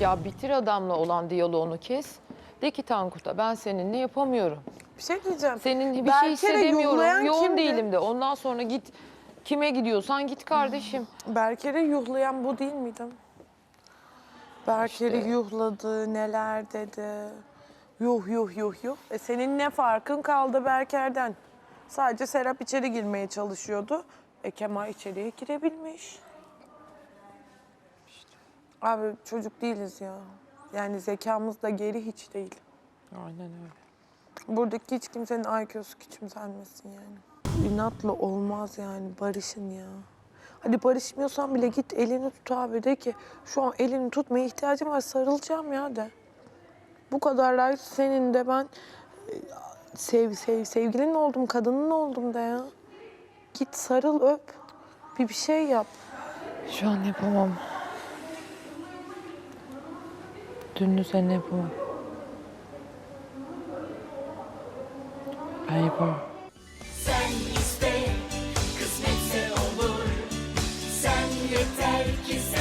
Ya bitir adamla olan diyaloğunu kes. De ki Tankut'a ben seninle yapamıyorum. Bir şey diyeceğim. Senin bir şey Berker'e hissedemiyorum. Yoğun kimdi? değilim de. Ondan sonra git kime gidiyorsan git kardeşim. Berker'i yuhlayan bu değil miydi? Berker'i yuhladı, neler dedi. Yuh yuh yuh yuh. E senin ne farkın kaldı Berker'den? Sadece Serap içeri girmeye çalışıyordu. E Kemal içeriye girebilmiş. Abi çocuk değiliz ya. Yani zekamız da geri hiç değil. Aynen öyle. Buradaki hiç kimsenin IQ'su küçümsenmesin yani. İnatla olmaz yani barışın ya. Hadi barışmıyorsan bile git elini tut abi de ki şu an elini tutmaya ihtiyacım var sarılacağım ya de. Bu kadar senin de ben e, sev, sev, sevgilin oldum, kadının oldum da ya. Git sarıl öp. Bir bir şey yap. Şu an yapamam. dünün üzerine yapamam. Ben. Sen iste, kısmetse olur. Sen yeter ki sen...